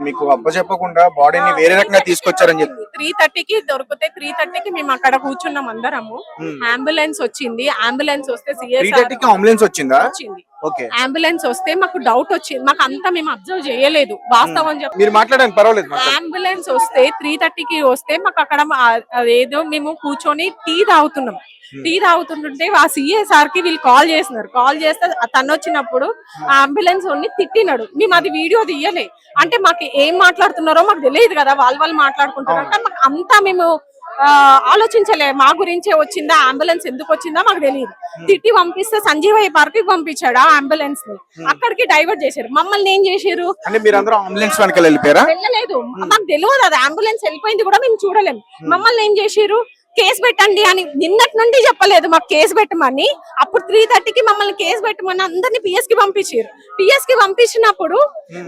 మీకు అప్పచెప్పకుండా బాడీని వేరే రకంగా తీసుకొచ్చారని చెప్పి త్రీ థర్టీకి దొరికితే త్రీ థర్టీకి మేము అక్కడ కూర్చున్నాం అందరము. అంబులెన్స్ వచ్చింది. అంబులెన్స్ వస్తే అంబులెన్స్ వచ్చిందా? అంబులెన్స్ వస్తే మాకు డౌట్ వచ్చింది. మాకు అంతా మేము అబ్జర్వ్ చేయలేదు. వాస్తవం చెప్ప మీరు మాట్లాడండి పర్వాలేదు. అంబులెన్స్ వస్తే త్రీ థర్టీకి వస్తే మాకు అక్కడ అదేదో మేము కూర్చొని టీ తాగుతున్నాం. టీ తాగుతుంటుంటే ఆ సిఎస్ఆర్కి వీళ్ళు కాల్ చేస్తున్నారు. కాల్ చేస్తే తను వచ్చినప్పుడు ఆ అంబులెన్స్ వాడిని తిట్టినాడు. మేము అది వీడియో తీయలే. అంటే మాకు ఏం మాట్లాడుతున్నారో మాకు తెలియదు కదా. వాళ్ళు వాళ్ళు మాట్లాడుకుంటారు అంటే మాకు అంతా మేము ఆలోచించలే. మా గురించే వచ్చిందా? అంబులెన్స్ ఎందుకు వచ్చిందా మాకు తెలియదు. తిట్టి పంపిస్తే సంజీవయ్య పార్క్కి పంపించాడు ఆ అంబులెన్స్ని అక్కడికి డైవర్ట్ చేశారు. మమ్మల్ని ఏం చేశారు? వెళ్ళలేదు. మాకు తెలియదు అది. అంబులెన్స్ వెళ్ళిపోయింది కూడా మేము చూడలేము మమ్మల్ని ఏం చేసిర్రు కేసు పెట్టండి అని నిన్నటి నుండి చెప్పలేదు మాకు కేసు పెట్టమని. అప్పుడు త్రీ థర్టీకి మమ్మల్ని కేసు పెట్టమని అందరిని పిఎస్కి పంపించారు పిఎస్కి పంపించినప్పుడు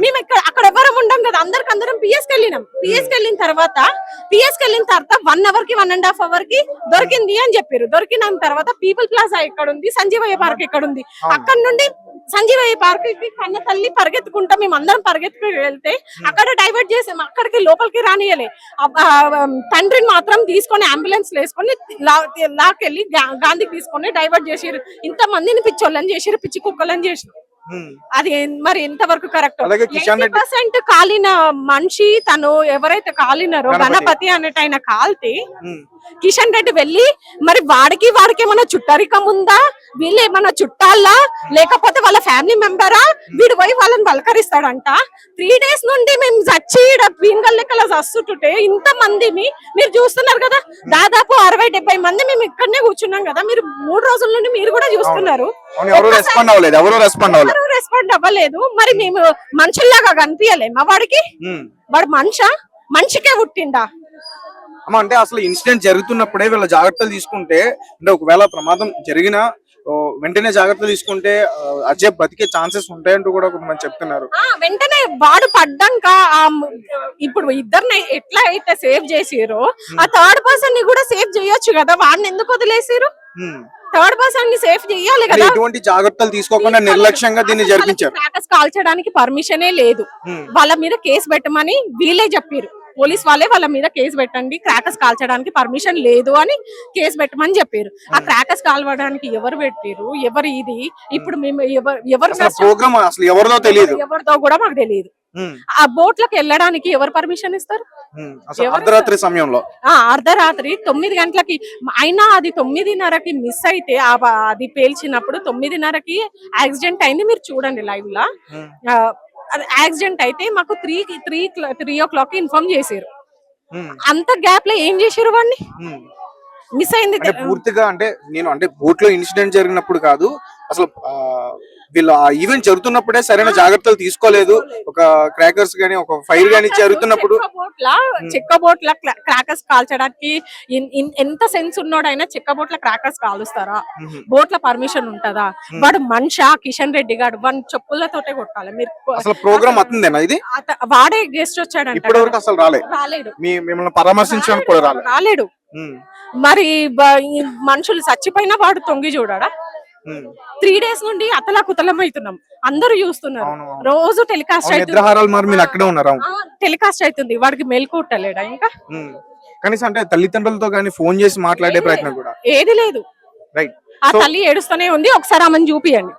మేము ఇక్కడ అక్కడ ఎవరం ఉండం కదా అందరికి అందరం పిఎస్కి వెళ్ళినాం. పిఎస్కి వెళ్ళిన తర్వాత పిఎస్కి వెళ్ళిన తర్వాత వన్ అవర్కి వన్ అండ్ హాఫ్ అవర్కి దొరికింది అని చెప్పారు దొరికిన తర్వాత పీపుల్ ప్లాజా ఎక్కడ ఉంది సంజీవయ్య పార్క్ ఎక్కడ ఉంది అక్కడ నుండి సంజీవయ్య పార్క్కి కన్న తల్లి పరిగెత్తుకుంటా మేము అందరం పరిగెత్తుకు వెళ్తే అక్కడ డైవర్ట్ చేసాం. అక్కడికి లోపలికి రానియలే. తండ్రిని మాత్రం తీసుకొని అంబులెన్స్ వేసుకొని లా- లాకెళ్ళి గా- గాంధీకి తీసుకొని డైవర్ట్ చేసిరు ఇంత మందిని పిచ్చోళ్ళని చేసిరు పిచ్చి కుక్కలని చేసిరు. అది మరి ఎంతవరకు కరెక్ట్ పర్సెంట్ కాలిన మనిషి తను ఎవరైతే కాలినారో గణపతి. అన్నట్టు ఆయన కాల్తే. కిషన్ రెడ్డి వెళ్ళి మరి వాడికి వాడికి ఏమైనా చుట్టరికం ఉందా వీళ్ళు ఏమైనా చుట్టాలా? లేకపోతే వాళ్ళ ఫ్యామిలీ మెంబరా? వీడు పోయి వాళ్ళని పలకరిస్తాడంట త్రీ డేస్ నుండి మేము చచ్చి పీన్గల్ లెక్కల చస్తుంటే ఇంత మందిని మీరు చూస్తున్నారు కదా? దాదాపు అరవై డెబ్బై మంది మేము ఇక్కడనే కూర్చున్నాం కదా? మీరు మూడు రోజుల నుండి మీరు కూడా చూస్తున్నారు. రెస్పాండ్ అవ్వలేదు. మరి మేము మనుషుల్లాగా కనిపించలేమా వాడికి. వాడు మనిషా? మనిషికే పుట్టిండా అంటే అసలు ఇన్సిడెంట్ జరుగుతున్నప్పుడే వీళ్ళ జాగ్రత్తలు తీసుకుంటే అంటే ఒకవేళ ప్రమాదం జరిగినా వెంటనే జాగ్రత్తలు తీసుకుంటే అజయ్ బతికే ఛాన్సెస్ ఉంటాయంటూ కూడా కొంతమంది చెప్తున్నారు. వెంటనే వాడు పడ్డాక ఇప్పుడు ఇద్దరిని ఎట్లా అయితే సేవ్ చేసిరో ఆ థర్డ్ పర్సన్ని కూడా సేవ్ చేయొచ్చు కదా వాడిని ఎందుకు వదిలేసిరు. థర్డ్ పర్సన్ని సేఫ్ చేయాలి కదా. ఎటువంటి జాగ్రత్తలు తీసుకోకుండా నిర్లక్ష్యంగా దీన్ని జరిపించారు. కాల్చడానికి పర్మిషనే లేదు. హ్మ్. వాళ్ళ మీద కేసు పెట్టమని వీళ్ళే చెప్పారు. పోలీస్ వాళ్ళే వాళ్ళ మీద కేసు పెట్టండి క్రాకర్స్ కాల్చడానికి పర్మిషన్ లేదు అని కేసు పెట్టమని చెప్పారు. ఆ క్రాకర్స్ కాల్చడానికి ఎవరు పెట్టారు? ఎవరు ఇది? ఇప్పుడు మేము ఎవరు ఎవరు అసలు ప్రోగ్రామ్ అసలు ఎవరిదో తెలియదు ఎవరితో కూడా మాకు తెలియదు హ్మ్. ఆ బోట్లకు వెళ్ళడానికి ఎవరు పర్మిషన్ ఇస్తారు? అర్ధరాత్రి సమయంలో. ఆ అర్ధరాత్రి తొమ్మిది గంటలకి. అయినా అది తొమ్మిదిన్నరకి మిస్ అయితే అది పేల్చినప్పుడు తొమ్మిదిన్నరకి యాక్సిడెంట్ అయింది మీరు చూడండి లైవ్ లా. యాక్సిడెంట్ అయితే మాకు three three three o'clock inform చేసారు హ్మ్. అంత గ్యాప్లో ఏం చేసారు వాడిని. మిస్ అయింది అంటే పూర్తిగా అంటే నేను అంటే బోట్లో ఇన్సిడెంట్ జరిగినప్పుడు కాదు అసలు వీళ్ళు ఆ ఈవెంట్ జరుగుతున్నప్పుడే సరైన జాగ్రత్తలు తీసుకోలేదు. ఒక క్రాకర్స్ గానీ ఒక ఫైర్ గానీ జరుగుతున్నప్పుడు చెక్క బోట్ల క్రాకర్స్ కాల్చడానికి ఎంత సెన్స్ ఉన్నోడైనా చెక్క బోట్ల క్రాకర్స్ కాలుస్తారా. బోట్ల పర్మిషన్ ఉంటదా? వాడు మనిషా? కిషన్ రెడ్డి గాడు వాడిని చెప్పులతోటే కొట్టాలి. మీరు అసలు ప్రోగ్రామ్ అతుందేనా ఇది? వాడే గెస్ట్ వచ్చాడంట ఇప్పటి వరకు అసలు రాలే. రాలేడు. మీ మిమ్మల్ని పరామర్శించడానికి కూడా రాలే. రాలేడు. మరి మనుషులు చచ్చిపోయినా వాడు తొంగి చూడాడా. త్రీ డేస్ నుండి అతలా కుతలం అవుతున్నాం అందరూ చూస్తున్నారు. రోజు టెలికాస్ట్ అవుతుంది. టెలికాస్ట్ అవుతుంది వాడికి మెలకు కుట్టలేడా ఇంకా. కనీసం అంటే తల్లిదండ్రులతో కానీ ఫోన్ చేసి మాట్లాడే ప్రయత్నం కూడా. ఏది లేదు. రైట్. ఆ తల్లి ఏడుస్తూనే ఉంది. ఒకసారి ఆమెను చూపియండి.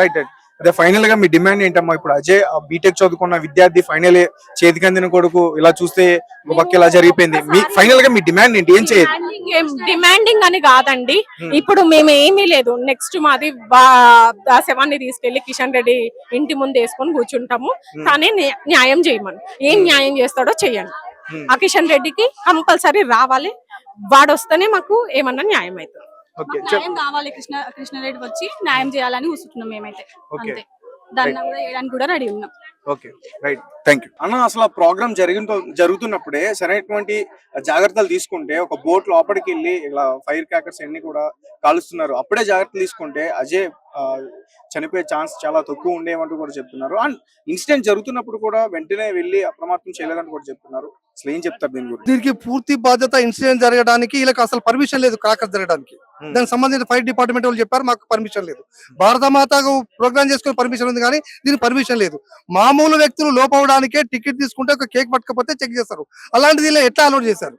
Right right. అదే ఫైనల్గా మీ డిమాండ్ ఏంటమ్మా? ఇప్పుడు అజయ్ బీటెక్ చదువుకున్న విద్యార్థి ఫైనల్ చేతికి అందిన కొడుకు ఇలా చూస్తే ఒక పక్క ఇలా జరిగిపోయింది. మీ ఫైనల్గా మీ డిమాండ్ ఏంటి? ఏం చేయదు డిమాండింగ్ అని కాదండి. ఇప్పుడు మేము ఏమీ లేదు. నెక్స్ట్ మాది శవాన్ని తీసుకెళ్ళి కిషన్ రెడ్డి ఇంటి ముందు వేసుకొని కూర్చుంటాము. కానీ న్యా- న్యాయం చేయమని. ఏం న్యాయం చేస్తాడో చెయ్యండి Hmm. ఆ కిషన్ రెడ్డికి కంపల్సరీ రావాలి. వాడు వస్తేనే మాకు ఏమన్నా న్యాయం అవుతుంది న్యాయం కావాలి కృష్ణ కృష్ణారెడ్డి వచ్చి న్యాయం చేయాలని కూర్చుంటున్నాం మేమైతే. అంతే. దాన్ని కూడా చేయడానికి కూడా రెడీ ఉన్నాం. Okay right. థ్యాంక్ యూ అన్న అసలు ప్రోగ్రామ్ జరిగిన జరుగుతున్నప్పుడే సరైనటువంటి జాగ్రత్తలు తీసుకుంటే ఒక బోట్ లోపలికి వెళ్ళి ఇలా ఫైర్ క్రాకర్స్ అన్ని కూడా కాలుస్తున్నారు. అప్పుడే జాగ్రత్తలు తీసుకుంటే అజయ్ చనిపోయే ఛాన్స్ చాలా తక్కువ ఉండేవంటూ కూడా చెప్తున్నారు. అండ్ ఇన్సిడెంట్ జరుగుతున్నప్పుడు కూడా వెంటనే వెళ్ళి అప్రమత్తం చేయలేదని కూడా చెప్తున్నారు. అసలు ఏం చెప్తారు దీని గురించి? దీనికి పూర్తి బాధ్యత ఇన్సిడెంట్ జరగడానికి వీళ్ళకి అసలు పర్మిషన్ లేదు క్రాకర్స్ జరగడానికి. Hmm. దానికి సంబంధించిన ఫైర్ డిపార్ట్మెంట్ వాళ్ళు చెప్పారు మాకు పర్మిషన్ లేదు. భారత మాతకు ప్రోగ్రామ్ చేసుకునే పర్మిషన్ ఉంది కానీ దీనికి పర్మిషన్ లేదు. మా మామూలు వ్యక్తులు లోపవడానికే టికెట్ తీసుకుంటే ఒక కేక్ పట్టుకపోతే చెక్ చేస్తారు. అలాంటిది ఎట్లా అలౌట్ చేశారు.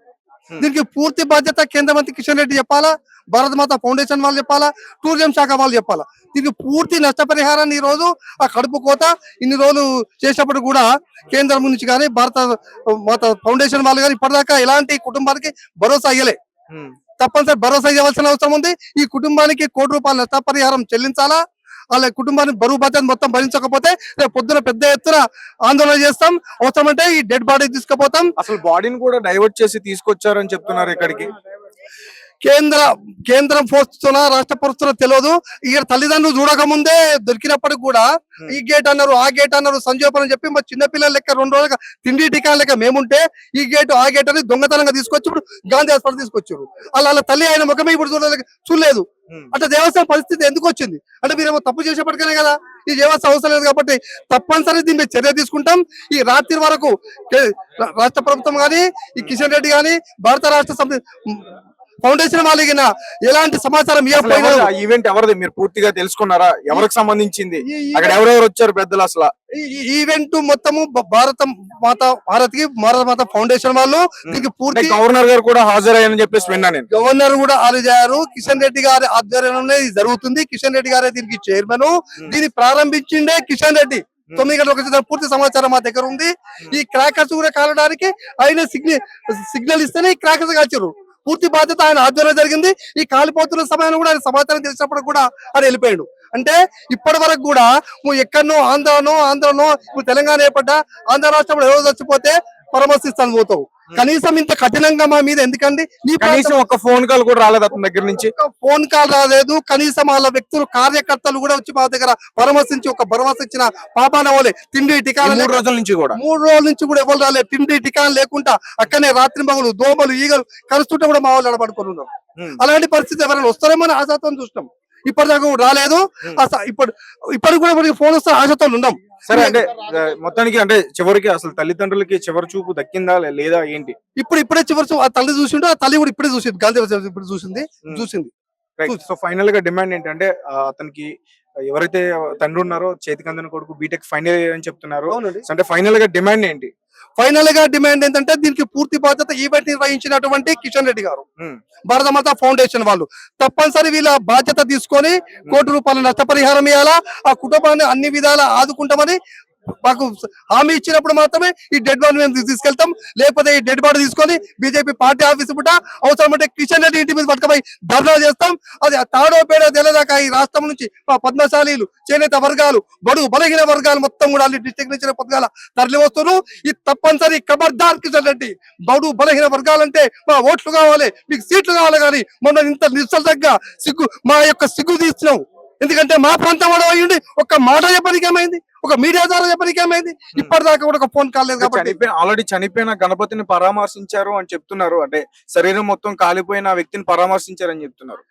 దీనికి పూర్తి బాధ్యత కేంద్ర మంత్రి కిషన్ రెడ్డి చెప్పాలా? భారత మాత ఫౌండేషన్ వాళ్ళు చెప్పాలా? టూరిజం శాఖ వాళ్ళు చెప్పాలా? దీనికి పూర్తి నష్టపరిహారాన్ని ఈ రోజు ఆ కడుపు కోత ఇన్ని రోజులు చేసినప్పుడు కూడా కేంద్రం నుంచి కానీ భారత మాత ఫౌండేషన్ వాళ్ళు కానీ ఇప్పటిదాకా ఎలాంటి కుటుంబానికి భరోసా అయ్యలే. తప్పనిసరి భరోసా ఇవ్వాల్సిన అవసరం ఉంది. ఈ కుటుంబానికి కోటి రూపాయల నష్టపరిహారం చెల్లించాలా? వాళ్ళ కుటుంబానికి బరువు బాధ్యత మొత్తం భరించకపోతే రేపు పొద్దున పెద్ద ఎత్తున ఆందోళన చేస్తాం. అవసరమంటే ఈ డెడ్ బాడీ తీసుకుపోతాం. అసలు బాడీని కూడా డైవర్ట్ చేసి తీసుకొచ్చారని చెప్తున్నారు ఇక్కడికి. కేంద్ర కేంద్రం పోస్తున్నా రాష్ట్ర పోస్తున్నా తెలియదు ఇక్కడ తల్లిదండ్రులు చూడక ముందే దొరికినప్పటికి కూడా ఈ గేట్ అన్నారు ఆ గేట్ అన్నారు సంజోపనం చెప్పి మా చిన్న పిల్లల లెక్క రెండు రోజులుగా తిండి టికా లెక్క మేముంటే ఈ గేట్ ఆ గేట్ అని దొంగతనంగా తీసుకొచ్చి ఇప్పుడు గాంధీ హాస్పిటల్ తీసుకొచ్చారు అలా వాళ్ళ తల్లి ఆయన ముఖమే ఇప్పుడు చూడలేక చూడలేదు. ఉమ్. అంటే దేవస్థానం పరిస్థితి ఎందుకు వచ్చింది? అంటే మీరేమో తప్పు చేసేప్పటికనే కదా. ఈ దేవస్థానం అవసరం లేదు కాబట్టి తప్పనిసరి దీని చర్య తీసుకుంటాం. ఈ రాత్రి వరకు రాష్ట్ర ప్రభుత్వం గాని ఈ కిషన్ రెడ్డి గాని భారత రాష్ట్ర సమితి ఫౌండేషన్ వాళ్ళకి ఎలాంటి సమాచారం ఇవ్వకపోయినా ఈవెంట్ ఎవరిది? మీరు పూర్తిగా తెలుసుకున్నారా? ఎవరికి సంబంధించింది? అక్కడ ఎవరెవరు వచ్చారు పెద్దలు అసలు? ఈ- ఈవెంట్ మొత్తము భారత మాత భారత్కి భారత మాత ఫౌండేషన్ వాళ్ళు దీనికి పూర్తి గవర్నర్ గారు కూడా హాజరయ్యారని చెప్పేసి విన్నా నేను. గవర్నర్ కూడా హాజరయ్యారు. కిషన్ రెడ్డి గారి ఆధ్వర్యంలోనే ఇది జరుగుతుంది. కిషన్ రెడ్డి గారే దీనికి చైర్మన్. దీన్ని ప్రారంభించిండే కిషన్ రెడ్డి. తొమ్మిది గంటలకు వచ్చిన పూర్తి సమాచారం మా దగ్గర ఉంది. ఈ క్రాకర్స్ కూడా కాలడానికి ఆయన సిగ్నల్ సిగ్నల్ ఇస్తేనే ఈ క్రాకర్స్ కాల్చారు పూర్తి బాధ్యత ఆయన ఆధ్వర్యంలో జరిగింది. ఈ కాలిపోతున్న సమయాన్ని కూడా ఆయన సమాచారం తెలిసినప్పుడు కూడా ఆయన వెళ్ళిపోయాడు. అంటే ఇప్పటి వరకు కూడా నువ్వు ఎక్కడనో ఆంధ్రనో ఆంధ్రనో నువ్వు తెలంగాణ ఏర్పడ్డా ఆంధ్ర రాష్ట్రంలో ఎవరో చచ్చిపోతే పరామర్శిస్తాను పోతావు. కనీసం ఇంత కఠినంగా మా మీద ఎందుకండి? నీ కనీసం ఒక ఫోన్ కాల్ కూడా రాలేదు అతని దగ్గర నుంచి. ఫోన్ కాల్ రాలేదు. కనీసం వాళ్ళ వ్యక్తులు కార్యకర్తలు కూడా వచ్చి మా దగ్గర పరామర్శించి ఒక భరోసా ఇచ్చిన పాపాన వాళ్ళే తిండి టికాలు మూడు రోజుల నుంచి కూడా. మూడు రోజుల నుంచి కూడా ఎవరు రాలేదు. తిండి టికాలు లేకుండా అక్కనే రాత్రి మగలు దోమలు ఈగలు కలుస్తుంటే కూడా మా వాళ్ళు. అలాంటి పరిస్థితి ఎవరైనా వస్తారేమో అని ఆశాతో చూస్తాం ఇప్పటిదాకా రాలేదు. ఇప్పుడు ఇప్పటికి కూడా మనకి ఫోన్ వస్తే ఆశతో ఉన్నాం సరే అంటే మొత్తానికి అంటే చివరికి అసలు తల్లిదండ్రులకి చివరి చూపు దక్కిందా లేదా ఏంటి? ఇప్పుడు ఇప్పుడే చివరి చూ- ఆ తల్లి చూసిండు ఆ తల్లి కూడా ఇప్పుడే చూసింది. గాంధీ ఇప్పుడు చూసింది. చూసింది. సో ఫైనల్గా డిమాండ్ ఏంటంటే అతనికి ఎవరైతే తండ్రి ఉన్నారో చేతికి అందిన కొడుకు బీటెక్ ఫైనల్ అని చెప్తున్నారు. అంటే ఫైనల్గా డిమాండ్ ఏంటి? ఫైనల్గా డిమాండ్ ఏంటంటే దీనికి పూర్తి బాధ్యత ఈవెంట్ నిర్వహించినటువంటి కిషన్ రెడ్డి గారు. ఉమ్. భారత మాత ఫౌండేషన్ వాళ్ళు. తప్పనిసరి వీళ్ళ బాధ్యత తీసుకొని కోటి రూపాయల నష్టపరిహారం ఇవ్వాలా ఆ కుటుంబాన్ని అన్ని విధాలా ఆదుకుంటామని మాకు హామీ ఇచ్చినప్పుడు మాత్రమే ఈ డెడ్ బాడీ మేము తీసుకెళ్తాం. లేకపోతే ఈ డెడ్ బాడీ తీసుకొని బీజేపీ పార్టీ ఆఫీస్ పుట్ట అవసరమంటే కిషన్ రెడ్డి ఇంటి మీద పట్టుకపోయి ధర్నా చేస్తాం. అది తాడో పేడో తెలియదాకా ఈ రాష్ట్రం నుంచి మా పద్మశాలీలు చేనేత వర్గాలు బడుగు బలహీన వర్గాలు మొత్తం కూడా అన్ని డిస్ట్రిక్ట్ నుంచి పొద్దుగాల తరలి వస్తున్నారు. ఇది తప్పనిసరి ఖబర్దార్ కిషన్ రెడ్డి బడు బలహీన వర్గాలంటే మా ఓట్లు కావాలి మీకు సీట్లు కావాలి కానీ మొన్న ఇంత నిశ్చలతగా సిగ్గు మా యొక్క సిగ్గు తీస్తున్నాం ఎందుకంటే మా ప్రాంతం వాడు అయ్యుండి ఒక మాట చెప్పడానికి ఏమైంది? ఒక మీడియా ద్వారా చెప్పడానికి ఏమైంది? ఇప్పటిదాకా కూడా ఒక ఫోన్ కాలేదు కాబట్టి. చనిపోయిన ఆల్రెడీ చనిపోయిన గణపతిని పరామర్శించారు అని చెప్తున్నారు. అంటే శరీరం మొత్తం కాలిపోయిన వ్యక్తిని పరామర్శించారని చెప్తున్నారు.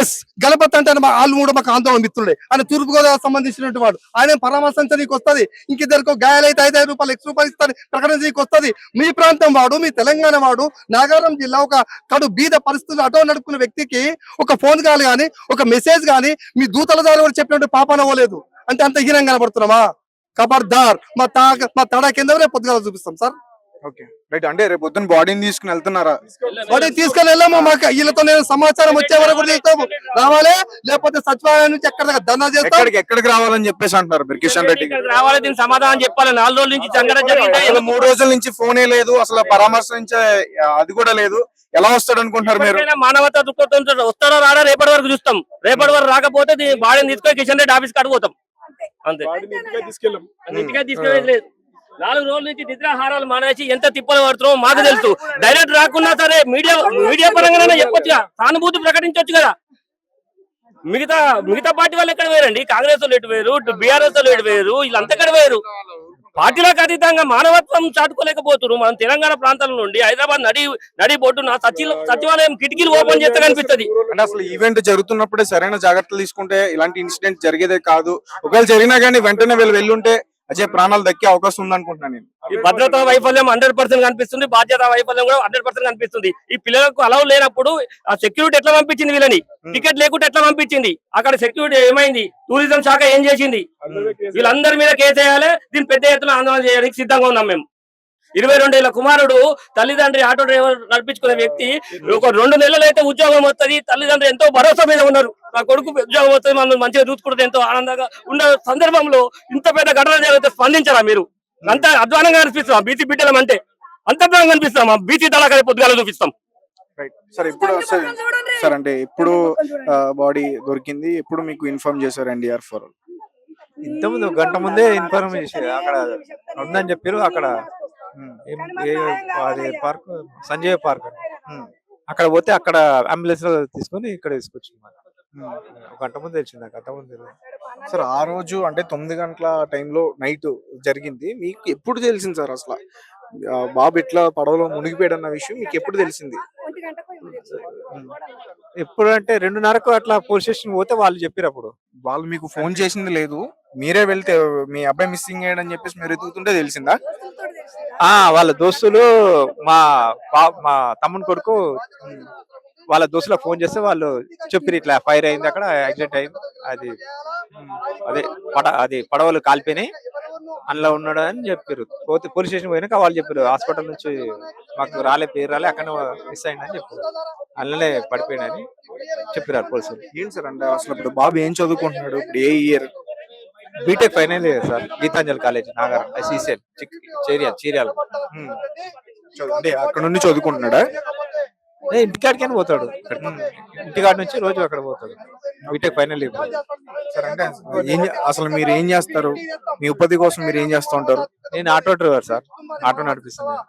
ఎస్ గణపతి అంటే మా వాళ్ళు కూడా మాకు ఆందోళన మిత్రుడే ఆయన తూర్పు గోదావరి సంబంధించినటువంటి వాడు. ఆయన పరామర్శించడానికి వస్తుంది. ఇంకిద్దరికి గాయాలైతే ఐదు ఐదు రూపాయలు ఎక్స్ రూపాయలు ఇస్తారు ప్రకటించడానికి వస్తుంది. మీ ప్రాంతం వాడు మీ తెలంగాణ వాడు నాగారం జిల్లా ఒక కడు బీద పరిస్థితులు అటో నడుపుకున్న వ్యక్తికి ఒక ఫోన్ కాల్ గానీ ఒక మెసేజ్ గానీ మీ దూతల ద్వారా కూడా చెప్పినట్టు పాపన అవ్వలేదు. అంటే అంత హీనంగా కనబడుతున్నామా? ఖబర్దార్ మా తా మా తడా కింద రేపు పొద్దుగాల చూపిస్తాం సార్. ఓకే. రైట్ అంటే రేపు పొద్దున్న బాడీని తీసుకుని వెళ్తున్నారా? వాటి తీసుకొని వెళ్ళాము మాకు వీళ్ళతో నేను సమాచారం వచ్చే వరకు రావాలి లేకపోతే సచివాలయం నుంచి ఎక్కడ ధర్నా చేస్తాం. ఎక్కడికి ఎక్కడికి రావాలని చెప్పేసి అంటున్నారు మీరు కిషన్ రెడ్డి రావాలి దీనికి సమాధానం చెప్పాలి. నాలుగు రోజుల నుంచి జరిగింది? మూడు రోజుల నుంచి ఫోనే లేదు అసలు పరామర్శించే అది కూడా లేదు. ఎలా వస్తాడు అనుకుంటున్నారు మీరు? మానవత దృక్పథంతో వస్తారో రాడా రేపటి వరకు చూస్తాం. రేపటి వరకు రాకపోతే దీని బాడీని తీసుకొని కిషన్ రెడ్డి ఆఫీస్ కాడికి పోతాం. అంతే. ఇంటికే తీసుకెళ్ళేది లేదు. నాలుగు రోజుల నుంచి నిద్రాహారాలు మానేసి ఎంత తిప్పలు పడుతున్నామో మాకు తెలుసు. డైరెక్ట్ రాకున్నా సరే మీడియా మీడియా పరంగానే చెప్పొచ్చు కదా సానుభూతి ప్రకటించొచ్చు కదా. మిగతా మిగతా పార్టీ వాళ్ళు ఎక్కడ వేరండి కాంగ్రెస్ వాళ్ళు ఎటు వేరు బీఆర్ఎస్ వాళ్ళు ఎటు వేరు వీళ్ళంతా ఎక్కడ వేరు పార్టీలకు అతీతంగా మానవత్వం చాటుకోలేకపోతున్నారు మనం తెలంగాణ ప్రాంతాల నుండి హైదరాబాద్ నడి నడి బొడ్డున సచి సచివాలయం కిటికీలు ఓపెన్ చేస్తే కనిపిస్తుంది. అంటే అసలు ఈవెంట్ జరుగుతున్నప్పుడే సరైన జాగ్రత్తలు తీసుకుంటే ఇలాంటి ఇన్సిడెంట్ జరిగేదే కాదు. ఒకవేళ జరిగినా కానీ వెంటనే వీళ్ళు వెళ్ళుంటే అజయ్ ప్రాణాలు దక్కే అవకాశం ఉంది అనుకుంటున్నాను నేను. ఈ భద్రతా వైఫల్యం హండ్రెడ్ పర్సెంట్ కనిపిస్తుంది బాధ్యత వైఫల్యం కూడా హండ్రెడ్ పర్సెంట్ కనిపిస్తుంది. ఈ పిల్లలకు అలవ్ లేనప్పుడు ఆ సెక్యూరిటీ ఎట్లా పంపించింది వీళ్ళని? టికెట్ లేకుండా ఎట్లా పంపించింది? అక్కడ సెక్యూరిటీ ఏమైంది? టూరిజం శాఖ ఏం చేసింది? వీళ్ళందరి మీద కేసు వేయాలి దీన్ని పెద్ద ఎత్తున ఆందోళన చేయడానికి సిద్ధంగా ఉన్నాం మేము. ఇరవై రెండేళ్ళ కుమారుడు తల్లిదండ్రి ఆటో డ్రైవర్ నడిపించుకునే వ్యక్తి ఒక రెండు నెలలు అయితే ఉద్యోగం వస్తుంది తల్లిదండ్రులు ఎంతో భరోసా మీద ఉన్నారు. నా కొడుకు ఉద్యోగం వస్తుంది మనం మంచిగా చూసుకుంటే ఎంతో ఆనందంగా ఉన్న సందర్భంలో ఇంత పెద్ద ఘటన జరిగితే స్పందించరా మీరు? అంత అధ్వానంగా అనిపిస్తాం బీసీ బిడ్డలం అంటే. అంత అధ్వానంగా అనిపిస్తాం బీసీ తలకాయ పొద్దుగాల చూపిస్తాం. రైట్ సార్ ఇప్పుడు సార్ సార్ అంటే ఇప్పుడు బాడీ దొరికింది. ఎప్పుడు మీకు ఇన్ఫార్మ్ చేశారు ఎన్డీఆర్ ఫోర్ ఇంతకుముందు ఒక గంట ముందే ఇన్ఫార్మ్ చేసి అక్కడ ఉందని చెప్పారు. అక్కడ అది పార్క్ సంజయ్ పార్క్ అని. అక్కడ పోతే అక్కడ అంబులెన్స్లో తీసుకొని ఇక్కడ తీసుకొచ్చింది గంట ముందు తెలిసింది నాకు అంత ముందు తెలియదు. సార్ ఆ రోజు అంటే తొమ్మిది గంటల టైంలో నైట్ జరిగింది. మీకు ఎప్పుడు తెలిసింది సార్ అసలు? బాబు ఇట్లా పడవలో మునిగిపోయాడు అన్న విషయం మీకు ఎప్పుడు తెలిసింది? ఎప్పుడు అంటే రెండున్నరకు అట్లా పోలీస్ స్టేషన్ పోతే వాళ్ళు చెప్పారు అప్పుడు. వాళ్ళు మీకు ఫోన్ చేసింది లేదు. మీరే వెళ్తే మీ అబ్బాయి మిస్సింగ్ అయ్యాడని చెప్పేసి మీరు ఎదుగుతుంటే తెలిసిందా? ఆ వాళ్ళ దోస్తులు మా మా తమ్ముని కొడుకు వాళ్ళ దోస్తులకు ఫోన్ చేస్తే వాళ్ళు చెప్పారు ఇట్లా ఫైర్ అయింది అక్కడ యాక్సిడెంట్ అయింది. అది అదే పడ అది పడవలు కాలిపోయినాయి. అందులో ఉన్నాడు అని చెప్పారు పోతే పోలీస్ స్టేషన్ పోయినాక వాళ్ళు చెప్పారు హాస్పిటల్ నుంచి మాకు రాలే పేరు రాలే అక్కడ మిస్ అయిందని చెప్పారు అందులోనే పడిపోయినని చెప్పారు పోలీసులు ఏంటి సార్ అంటే అసలు ఇప్పుడు బాబు ఏం చదువుకుంటున్నాడు? ఇప్పుడు ఏ year? BTech final year sir Geetanjali college Nagar సిసిఎల్ చేరియాల్ చీరియాల్ అంటే అక్కడ నుండి చదువుకుంటున్నాడా? ఇంటికాడికైనా పోతాడు. ఇంటికాడ నుంచి రోజు అక్కడ పోతాడు. బీటెక్ ఫైనల్ ఇయర్ సార్ అంటే ఏం అసలు మీరు ఏం చేస్తారు? మీ ఉపాధి కోసం మీరు ఏం చేస్తూ ఉంటారు? నేను ఆటో డ్రైవర్ సార్. ఆటో నడిపిస్తున్నాను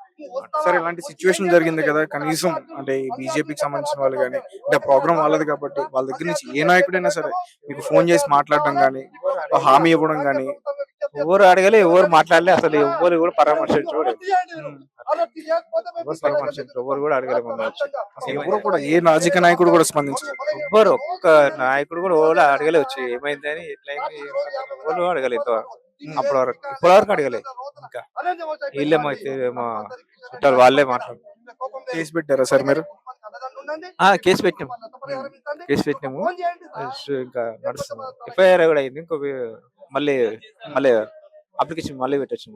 సార్ ఇలాంటి సిచ్యువేషన్ జరిగింది కదా కనీసం అంటే బీజేపీకి సంబంధించిన వాళ్ళు కానీ అంటే ప్రోగ్రామ్ వాళ్ళది కాబట్టి వాళ్ళ దగ్గర నుంచి ఏ నాయకుడైనా సరే మీకు ఫోన్ చేసి మాట్లాడడం కానీ హామీ ఇవ్వడం కానీ ఎవరు అడగలే ఎవరు మాట్లాడలే అసలు ఎవరు కూడా పరామర్శించలేదు. ఎవరు కూడా ఎవరు ఏ రాజకీయ నాయకుడు కూడా స్పందించారు. ఎవ్వరు ఒక్క నాయకుడు కూడా ఎవరు అడగలే వచ్చి ఏమైందని ఎట్లా ఎవరు అడగలే అప్పటి వరకు ఇప్పటి వరకు అడగలే ఇంకా వీళ్ళే మా చుట్టాలు వాళ్ళే మాట్లాడు. కేసు పెట్టారా సార్ మీరు? ఆ, కేసు పెట్టినాం. కేసు పెట్టినాము. ఇంకా నడుస్తుంది ఎఫ్ఐఆర్ కూడా అయింది. ఇంకో మళ్ళీ మళ్ళీ అప్లికేషన్ మళ్ళీ పెట్టచ్చు